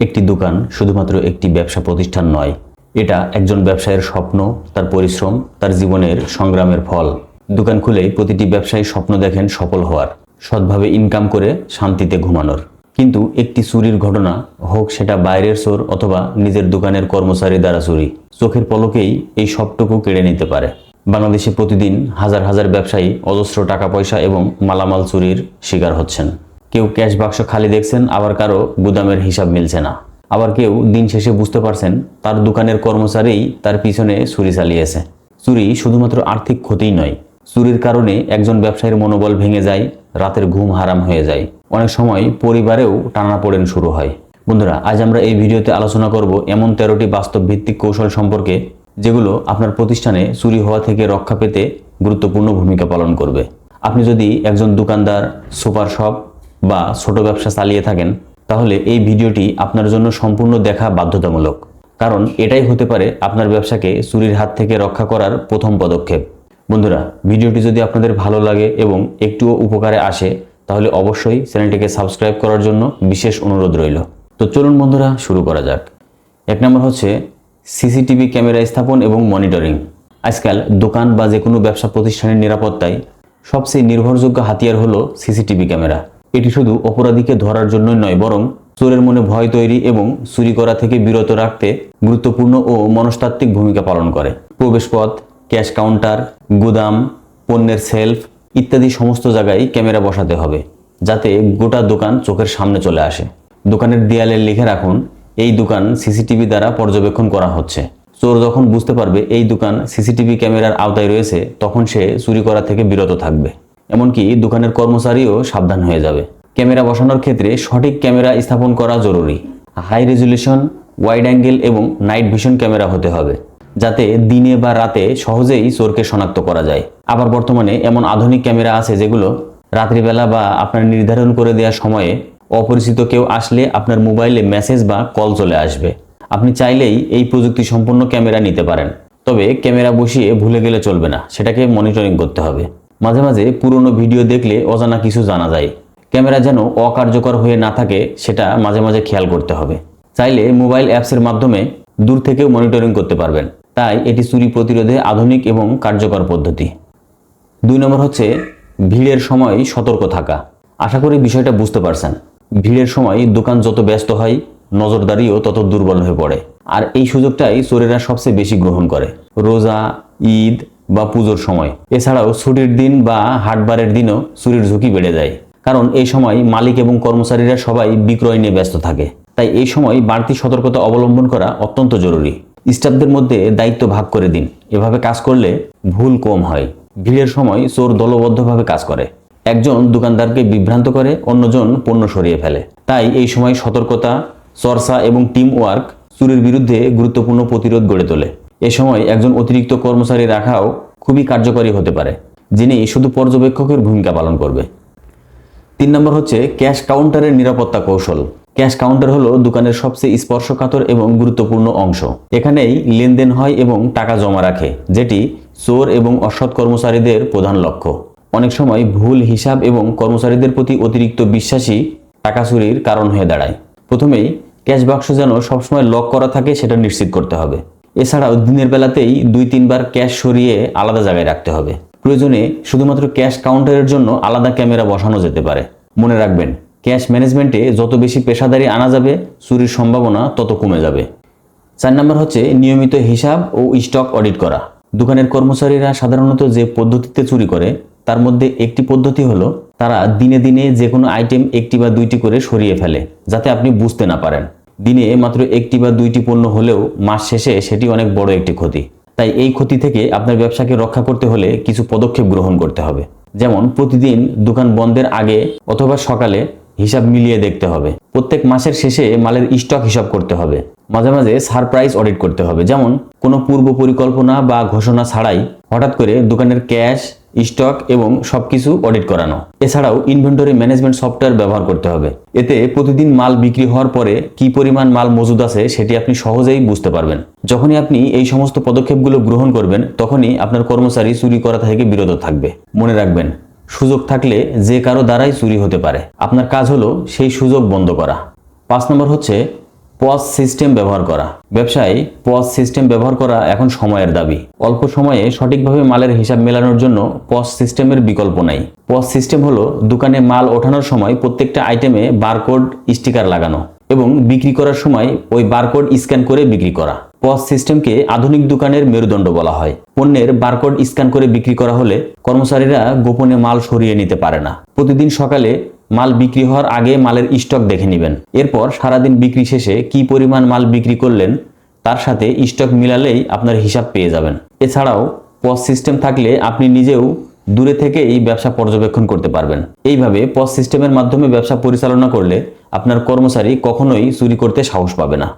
একটি দোকান শুধুমাত্র একটি ব্যবসা প্রতিষ্ঠান নয়। এটা একজন ব্যবসায়ের স্বপ্ন, তার পরিশ্রম, তার জীবনের সংগ্রামের ফল। দোকান খুলেই প্রতিটি ব্যবসায়ী স্বপ্ন দেখেন সফল হওয়ার, সৎভাবে ইনকাম করে শান্তিতে ঘুমানোর। কিন্তু একটি চুরির ঘটনা হোক সেটা বাইরের চোর অথবা নিজের দোকানের কর্মচারী দ্বারা চুরি, চোখের পলকেই এই সবটুকু কেড়ে নিতে পারে। বাংলাদেশে প্রতিদিন হাজার হাজার ব্যবসায়ী অজস্র টাকা পয়সা এবং মালামাল চুরির শিকার হচ্ছেন। কেউ ক্যাশ বাক্স খালি দেখছেন, আবার কারও গুদামের হিসাব মিলছে না। আবার কেউ দিন শেষে বুঝতে পারছেন, তার দোকানের কর্মচারীই তার পিছনে ছুরি চালিয়েছে। চুরি শুধুমাত্র আর্থিক ক্ষতিই নয় চুরির কারণে একজন ব্যবসায়ীর মনোবল ভেঙে যায়, রাতের ঘুম হারাম হয়ে যায়। অনেক সময় পরিবারেও টানাপোড়েন শুরু হয়। বন্ধুরা, আজ আমরা এই ভিডিওতে আলোচনা করব এমন তেরোটি বাস্তব ভিত্তিক কৌশল সম্পর্কে, যেগুলো আপনার প্রতিষ্ঠানে চুরি হওয়া থেকে রক্ষা পেতে গুরুত্বপূর্ণ ভূমিকা পালন করবে। আপনি যদি একজন দোকানদার, সুপার শপ বা ছোট ব্যবসা চালিয়ে থাকেন, তাহলে এই ভিডিওটি আপনার জন্য সম্পূর্ণ দেখা বাধ্যতামূলক। কারণ এটাই হতে পারে আপনার ব্যবসাকে চুরির হাত থেকে রক্ষা করার প্রথম পদক্ষেপ। বন্ধুরা, ভিডিওটি যদি আপনাদের ভালো লাগে এবং একটুও উপকারে আসে, তাহলে অবশ্যই চ্যানেলটিকে সাবস্ক্রাইব করার জন্য বিশেষ অনুরোধ রইল। তো চলুন বন্ধুরা, শুরু করা যাক। এক নম্বর হচ্ছে সিসিটিভি ক্যামেরা স্থাপন এবং মনিটরিং। আজকাল দোকান বা যে কোনো ব্যবসা প্রতিষ্ঠানের নিরাপত্তায় সবচেয়ে নির্ভরযোগ্য হাতিয়ার হলো সিসিটিভি ক্যামেরা। এটি শুধু অপরাধীকে ধরার জন্যই নয়, বরং চোরের মনে ভয় তৈরি এবং চুরি করা থেকে বিরত রাখতে গুরুত্বপূর্ণ ও মনস্তাত্ত্বিক ভূমিকা পালন করে। প্রবেশপথ, ক্যাশ কাউন্টার, গুদাম, পণ্যের সেলফ ইত্যাদি সমস্ত জায়গায় ক্যামেরা বসাতে হবে, যাতে গোটা দোকান চোখের সামনে চলে আসে। দোকানের দেয়ালে লিখে রাখুন, এই দোকান সিসিটিভি দ্বারা পর্যবেক্ষণ করা হচ্ছে। চোর যখন বুঝতে পারবে এই দোকান সিসিটিভি ক্যামেরার আওতায় রয়েছে, তখন সে চুরি করা থেকে বিরত থাকবে। এমনকি দোকানের কর্মচারীও সাবধান হয়ে যাবে। ক্যামেরা বসানোর ক্ষেত্রে সঠিক ক্যামেরা স্থাপন করা জরুরি। হাই রেজুলেশন ওয়াইড অ্যাঙ্গেল এবং নাইট ভিশন ক্যামেরা হতে হবে, যাতে দিনে বা রাতে সহজেই চোরকে শনাক্ত করা যায়। আবার বর্তমানে এমন আধুনিক ক্যামেরা আছে যেগুলো রাত্রিবেলা বা আপনার নির্ধারণ করে দেওয়ার সময়ে অপরিচিত কেউ আসলে আপনার মোবাইলে মেসেজ বা কল চলে আসবে। আপনি চাইলেই এই প্রযুক্তি সম্পন্ন ক্যামেরা নিতে পারেন। তবে ক্যামেরা বসিয়ে ভুলে গেলে চলবে না, সেটাকে মনিটরিং করতে হবে। মাঝে মাঝে পুরনো ভিডিও দেখলে অজানা কিছু জানা যায়। ক্যামেরা যেন অকার্যকর হয়ে না থাকে, সেটা মাঝে মাঝে খেয়াল করতে হবে। চাইলে মোবাইল অ্যাপসের মাধ্যমে দূর থেকেও মনিটরিং করতে পারবেন। তাই এটি চুরি প্রতিরোধে আধুনিক এবং কার্যকর পদ্ধতি। দুই নম্বর হচ্ছে, ভিড়ের সময় সতর্ক থাকা। আশা করি বিষয়টা বুঝতে পারছেন। ভিড়ের সময় দোকান যত ব্যস্ত হয়, নজরদারিও তত দুর্বল হয়ে পড়ে। আর এই সুযোগটাই চোরেরা সবচেয়ে বেশি গ্রহণ করে। রোজা, ঈদ বা পুজোর সময়। এছাড়াও ছুটির দিন বা হাটবারের দিনও চুরির ঝুঁকি বেড়ে যায়। কারণ এই সময় মালিক এবং কর্মচারীরা সবাই বিক্রয় নিয়ে ব্যস্ত থাকে। তাই এই সময় বাড়তি সতর্কতা অবলম্বন করা অত্যন্ত জরুরি। স্টাফদের মধ্যে দায়িত্ব ভাগ করে দিন। এভাবে কাজ করলে ভুল কম হয়। ভিড়ের সময় চোর দলবদ্ধভাবে কাজ করে। একজন দোকানদারকে বিভ্রান্ত করে, অন্যজন পণ্য সরিয়ে ফেলে। তাই এই সময় সতর্কতা, চর্চা এবং টিম ওয়ার্ক চুরির বিরুদ্ধে গুরুত্বপূর্ণ প্রতিরোধ গড়ে তোলে। এ সময় একজন অতিরিক্ত কর্মচারী রাখাও খুবই কার্যকরী হতে পারে, যিনি শুধু পর্যবেক্ষকের ভূমিকা পালন করবে। তিন নম্বর হচ্ছে ক্যাশ কাউন্টারের নিরাপত্তা কৌশল। ক্যাশ কাউন্টার হলো দোকানের সবচেয়ে স্পর্শকাতর এবং গুরুত্বপূর্ণ অংশ। এখানেই লেনদেন হয় এবং টাকা জমা রাখে, যেটি চোর এবং অসৎ কর্মচারীদের প্রধান লক্ষ্য। অনেক সময় ভুল হিসাব এবং কর্মচারীদের প্রতি অতিরিক্ত বিশ্বাসী টাকা চুরির কারণ হয়ে দাঁড়ায়। প্রথমেই ক্যাশ বাক্স যেন সবসময় লক করা থাকে, সেটা নিশ্চিত করতে হবে। এছাড়াও দিনের বেলাতেই দুই তিনবার ক্যাশ সরিয়ে আলাদা জায়গায় রাখতে হবে। প্রয়োজনে শুধুমাত্র ক্যাশ কাউন্টারের জন্য আলাদা ক্যামেরা বসানো যেতে পারে। মনে রাখবেন, ক্যাশ ম্যানেজমেন্টে যত বেশি পেশাদারি আনা যাবে, চুরির সম্ভাবনা তত কমে যাবে। চার নম্বর হচ্ছে নিয়মিত হিসাব ও স্টক অডিট করা। দোকানের কর্মচারীরা সাধারণত যে পদ্ধতিতে চুরি করে, তার মধ্যে একটি পদ্ধতি হলো তারা দিনে দিনে যে কোনো আইটেম একটি বা দুইটি করে সরিয়ে ফেলে, যাতে আপনি বুঝতে না পারেন। দিনে মাত্র একটি বা দুইটি পণ্য হলেও মাস শেষে সেটি অনেক বড় একটি ক্ষতি। তাই এই ক্ষতি থেকে আপনার ব্যবসাকে রক্ষা করতে হলে কিছু পদক্ষেপ গ্রহণ করতে হবে। যেমন প্রতিদিন দোকান বন্ধের আগে অথবা সকালে হিসাব মিলিয়ে দেখতে হবে। প্রত্যেক মাসের শেষে মালের স্টক হিসাব করতে হবে। মাঝে মাঝে সারপ্রাইজ অডিট করতে হবে। যেমন কোনো পূর্ব পরিকল্পনা বা ঘোষণা ছাড়াই হঠাৎ করে দোকানের ক্যাশ স্টক এবং সবকিছু অডিট করানো। এছাড়াও ইনভেন্টরি ম্যানেজমেন্ট সফটওয়্যার ব্যবহার করতে হবে। এতে প্রতিদিন মাল বিক্রি হওয়ার পরে কি পরিমাণ মাল মজুদ আছে সেটি আপনি সহজেই বুঝতে পারবেন। যখনই আপনি এই সমস্ত পদক্ষেপগুলো গ্রহণ করবেন, তখনই আপনার কর্মচারী চুরি করা থেকে বিরত থাকবে। মনে রাখবেন, সুযোগ থাকলে যে কারও দ্বারাই চুরি হতে পারে। আপনার কাজ হলো সেই সুযোগ বন্ধ করা। পাঁচ নম্বর হচ্ছে পজ সিস্টেম ব্যবহার করা। ব্যবসায় পজ সিস্টেম ব্যবহার করা এখন সময়ের দাবি। অল্প সময়ে সঠিকভাবে মালের হিসাব মেলানোর জন্য পজ সিস্টেমের বিকল্প নাই। পজ সিস্টেম হলো দোকানে মাল ওঠানোর সময় প্রত্যেকটা আইটেমে বারকোড স্টিকার লাগানো এবং বিক্রি করার সময় ওই বারকোড স্ক্যান করে বিক্রি করা। পজ সিস্টেমকে আধুনিক দোকানের মেরুদণ্ড বলা হয়। পণ্যের বারকোড স্ক্যান করে বিক্রি করা হলে কর্মচারীরা গোপনে মাল সরিয়ে নিতে পারে না। প্রতিদিন সকালে মাল বিক্রি হওয়ার আগে মালের স্টক দেখে নেবেন। এরপর সারাদিন বিক্রি শেষে কি পরিমাণ মাল বিক্রি করলেন, তার সাথে স্টক মিলালেই আপনার হিসাব পেয়ে যাবেন। এছাড়াও, পস সিস্টেম থাকলে আপনি নিজেও দূরে থেকে এই ব্যবসা পর্যবেক্ষণ করতে পারবেন। এইভাবে পস সিস্টেমের মাধ্যমে ব্যবসা পরিচালনা করলে আপনার কর্মচারী কখনোই চুরি করতে সাহস পাবে না।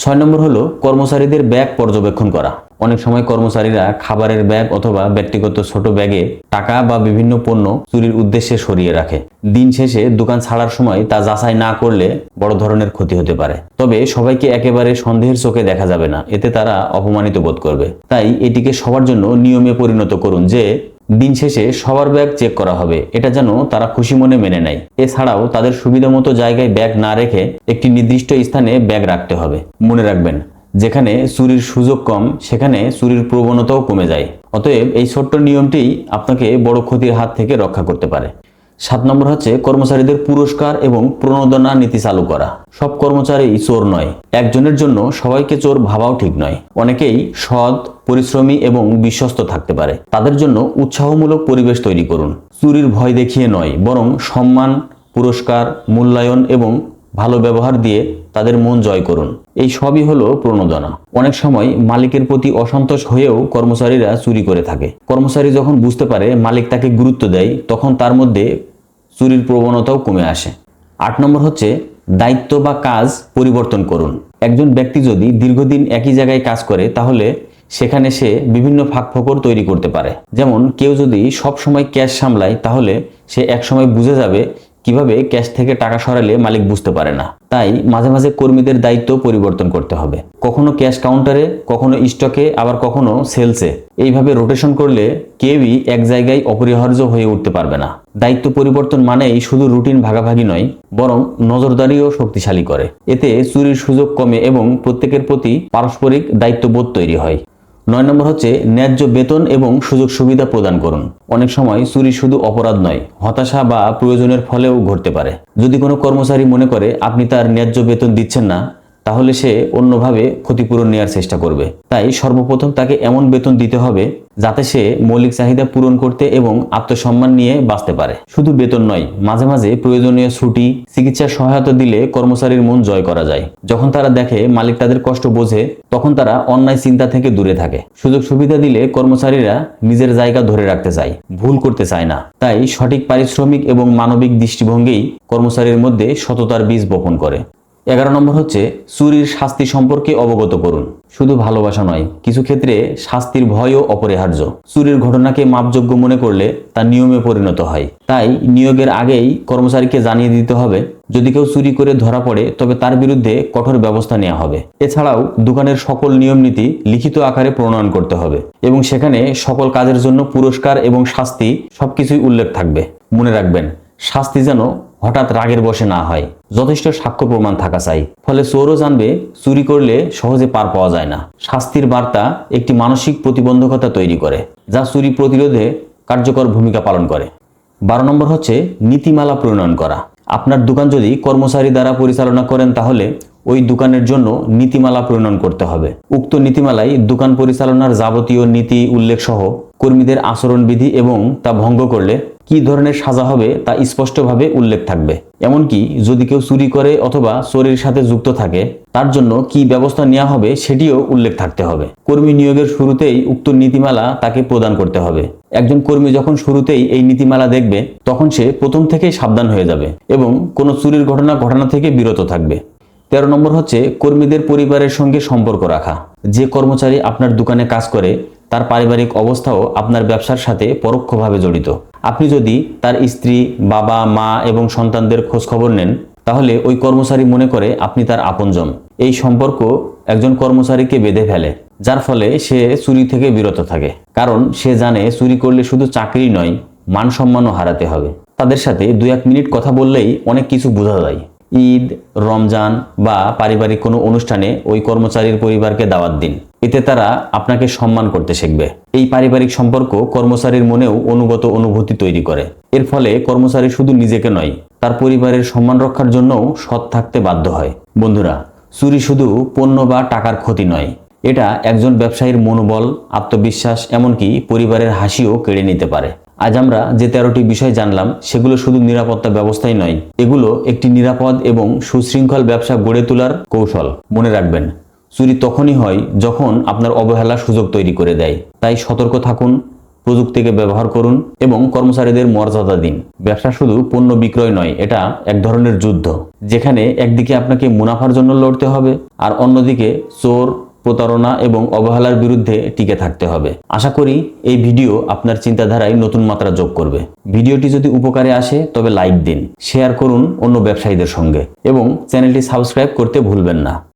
ছয় নম্বর হলো কর্মচারীদের ব্যাগ পর্যবেক্ষণ করা। অনেক সময় কর্মচারীরা খাবারের ব্যাগ অথবা ব্যক্তিগত ছোট ব্যাগে টাকা বা বিভিন্ন পণ্য চুরির উদ্দেশ্যে সরিয়ে রাখে। দিন শেষে দোকান ছাড়ার সময় তা যাচাই না করলে বড় ধরনের ক্ষতি হতে পারে। তবে সবাইকে একেবারে সন্দেহের চোখে দেখা যাবে না, এতে তারা অপমানিত বোধ করবে। তাই এটিকে সবার জন্য নিয়মে পরিণত করুন যে দিন শেষে সবার ব্যাগ চেক করা হবে। এটা যেন তারা খুশি মনে মেনে নেয়। এছাড়াও তাদের সুবিধা মতো জায়গায় ব্যাগ না রেখে একটি নির্দিষ্ট স্থানে ব্যাগ রাখতে হবে। মনে রাখবেন, যেখানে চুরির সুযোগ কম, সেখানে চুরির প্রবণতাও কমে যায়। অতএব এই ছোট্ট নিয়মটি আপনাকে বড় ক্ষতির হাত থেকে রক্ষা করতে পারে। সাত নম্বর হচ্ছে কর্মচারীদের পুরস্কার এবং প্রণোদনা নীতি চালু করা। সব কর্মচারী চোর নয়। একজনের জন্য সবাইকে চোর ভাবাও ঠিক নয়। অনেকেই সৎ, পরিশ্রমী এবং বিশ্বস্ত থাকতে পারে। তাদের জন্য উৎসাহমূলক পরিবেশ তৈরি করুন। চুরির ভয় দেখিয়ে নয়, বরং সম্মান, পুরস্কার, মূল্যায়ন এবং ভালো ব্যবহার দিয়ে তাদের মন জয় করুন। এই সবই হলো প্রণোদনা। অনেক সময় মালিকের প্রতি অসন্তোষ হয়েও কর্মচারীরা চুরি করে থাকে। কর্মচারী যখন বুঝতে পারে মালিক তাকে গুরুত্ব দেয়, তখন তার মধ্যে চুরির প্রবণতাও কমে আসে। আট নম্বর হচ্ছে দায়িত্ব বা কাজ পরিবর্তন করুন। একজন ব্যক্তি যদি দীর্ঘদিন একই জায়গায় কাজ করে, তাহলে সেখানে সে বিভিন্ন ফাঁকফোকর তৈরি করতে পারে। যেমন কেউ যদি সব সময় ক্যাশ সামলায়, তাহলে সে একসময় বুঝে যাবে কীভাবে ক্যাশ থেকে টাকা সরালে মালিক বুঝতে পারে না। তাই মাঝে মাঝে কর্মীদের দায়িত্ব পরিবর্তন করতে হবে। কখনো ক্যাশ কাউন্টারে, কখনো স্টকে, আবার কখনো সেলসে। এইভাবে রোটেশন করলে কেউই এক জায়গায় অপরিহার্য হয়ে উঠতে পারবে না। দায়িত্ব পরিবর্তন মানেই শুধু রুটিন ভাগাভাগি নয়, বরং নজরদারিও শক্তিশালী করে। এতে চুরির সুযোগ কমে এবং প্রত্যেকের প্রতি পারস্পরিক দায়িত্ববোধ তৈরি হয়। নয় নম্বর হচ্ছে ন্যায্য বেতন এবং সুযোগ সুবিধা প্রদান করুন। অনেক সময় চুরি শুধু অপরাধ নয়, হতাশা বা প্রয়োজনের ফলেও ঘটতে পারে। যদি কোনো কর্মচারী মনে করে আপনি তার ন্যায্য বেতন দিচ্ছেন না তাহলে সে অন্যভাবে ক্ষতিপূরণ নেওয়ার চেষ্টা করবে। তাই সর্বপ্রথম তাকে এমন বেতন দিতে হবে যাতে সে মৌলিক চাহিদা পূরণ করতে এবং আত্মসম্মান নিয়ে বাঁচতে পারে। শুধু বেতন নয়, মাঝে মাঝে প্রয়োজনীয় ছুটি, চিকিৎসার সহায়তা দিলে কর্মচারীর মন জয় করা যায়। যখন তারা দেখে মালিক তাদের কষ্ট বোঝে, তখন তারা অন্যায় চিন্তা থেকে দূরে থাকে। সুযোগ সুবিধা দিলে কর্মচারীরা নিজের জায়গা ধরে রাখতে চায়, ভুল করতে চায় না। তাই সঠিক পারিশ্রমিক এবং মানবিক দৃষ্টিভঙ্গি কর্মচারীর মধ্যে সততার বীজ বপন করে। এগারো নম্বর হচ্ছে চুরির শাস্তি সম্পর্কে অবগত করুন। শুধু ভালোবাসা নয়, কিছু ক্ষেত্রে শাস্তির ভয়ও অপরিহার্য। চুরির ঘটনাকে মাপযোগ্য মনে করলে তা নিয়মে পরিণত হয়। তাই নিয়োগের আগেই কর্মচারীকে জানিয়ে দিতে হবে, যদি কেউ চুরি করে ধরা পড়ে, তবে তার বিরুদ্ধে কঠোর ব্যবস্থা নেওয়া হবে। এছাড়াও দোকানের সকল নিয়ম নীতি লিখিত আকারে প্রণয়ন করতে হবে এবং সেখানে সকল কাজের জন্য পুরস্কার এবং শাস্তি সবকিছুই উল্লেখ থাকবে। মনে রাখবেন, শাস্তি যেন হঠাৎ রাগের বসে না হয়। যথেষ্ট সাক্ষ্য প্রমাণ থাকা চাই। ফলে চোরও জানবে, চুরি করলে সহজে পার পাওয়া যায় না। শাস্তির বার্তা একটি মানসিক প্রতিবন্ধকতা তৈরি করে, যা চুরি প্রতিরোধে কার্যকর ভূমিকা পালন করে। বারো নম্বর হচ্ছে নীতিমালা প্রণয়ন করা। আপনার দোকান যদি কর্মচারী দ্বারা পরিচালনা করেন, তাহলে ওই দোকানের জন্য নীতিমালা প্রণয়ন করতে হবে। উক্ত নীতিমালায় দোকান পরিচালনার যাবতীয় নীতি উল্লেখ সহ কর্মীদের আচরণবিধি এবং তা ভঙ্গ করলে কি ধরনের সাজা হবে তা স্পষ্টভাবে উল্লেখ থাকবে। এমনকি যদি কেউ চুরি করে অথবা চোরের সাথে যুক্ত থাকে, তার জন্য কি ব্যবস্থা নেওয়া হবে সেটিও উল্লেখ থাকতে হবে। কর্মী নিয়োগের শুরুতেই উক্ত নীতিমালা তাকে প্রদান করতে হবে। একজন কর্মী যখন শুরুতেই এই নীতিমালা দেখবে, তখন সে প্রথম থেকেই সাবধান হয়ে যাবে এবং কোনো চুরির ঘটনা ঘটনা থেকে বিরত থাকবে। তেরো নম্বর হচ্ছে কর্মীদের পরিবারের সঙ্গে সম্পর্ক রাখা। যে কর্মচারী আপনার দোকানে কাজ করে তার পারিবারিক অবস্থাও আপনার ব্যবসার সাথে পরোক্ষভাবে জড়িত। আপনি যদি তার স্ত্রী, বাবা, মা এবং সন্তানদের খোঁজখবর নেন, তাহলে ওই কর্মচারী মনে করে আপনি তার আপনজন। এই সম্পর্ক একজন কর্মচারীকে বেঁধে ফেলে, যার ফলে সে চুরি থেকে বিরত থাকে। কারণ সে জানে চুরি করলে শুধু চাকরি নয়, মান সম্মানও হারাতে হবে। তাদের সাথে দু এক মিনিট কথা বললেই অনেক কিছু বোঝা যায়। ঈদ, রমজান বা পারিবারিক কোনো অনুষ্ঠানে ওই কর্মচারীর পরিবারকে দাওয়াত দিন। এতে তারা আপনাকে সম্মান করতে শিখবে। এই পারিবারিক সম্পর্ক কর্মচারীর মনেও অনুগত অনুভূতি তৈরি করে। এর ফলে কর্মচারী শুধু নিজেকে নয়, তার পরিবারের সম্মান রক্ষার জন্যও সৎ থাকতে বাধ্য হয়। বন্ধুরা, চুরি শুধু পণ্য বা টাকার ক্ষতি নয়, এটা একজন ব্যবসায়ীর মনোবল, আত্মবিশ্বাস, এমনকি পরিবারের হাসিও কেড়ে নিতে পারে। আজ আমরা যে তেরোটি বিষয় জানলাম, সেগুলো শুধু নিরাপত্তা ব্যবস্থাই নয়, এগুলো একটি নিরাপদ এবং সুশৃঙ্খল ব্যবসা গড়ে তোলার কৌশল। মনে রাখবেন চুরি তখনই হয় যখন আপনার অবহেলা সুযোগ তৈরি করে দেয়। তাই সতর্ক থাকুন, প্রযুক্তিকে ব্যবহার করুন এবং কর্মচারীদের মর্যাদা দিন। ব্যবসা শুধু পণ্য বিক্রয় নয়, এটা এক ধরনের যুদ্ধ, যেখানে একদিকে আপনাকে মুনাফার জন্য লড়তে হবে আর অন্যদিকে চোর, প্রতারণা এবং অবহেলার বিরুদ্ধে টিকে থাকতে হবে। আশা করি এই ভিডিও আপনার চিন্তাধারায় নতুন মাত্রা যোগ করবে। ভিডিওটি যদি উপকারে আসে, তবে লাইক দিন, শেয়ার করুন অন্য ব্যবসায়ীদের সঙ্গে এবং চ্যানেলটি সাবস্ক্রাইব করতে ভুলবেন না।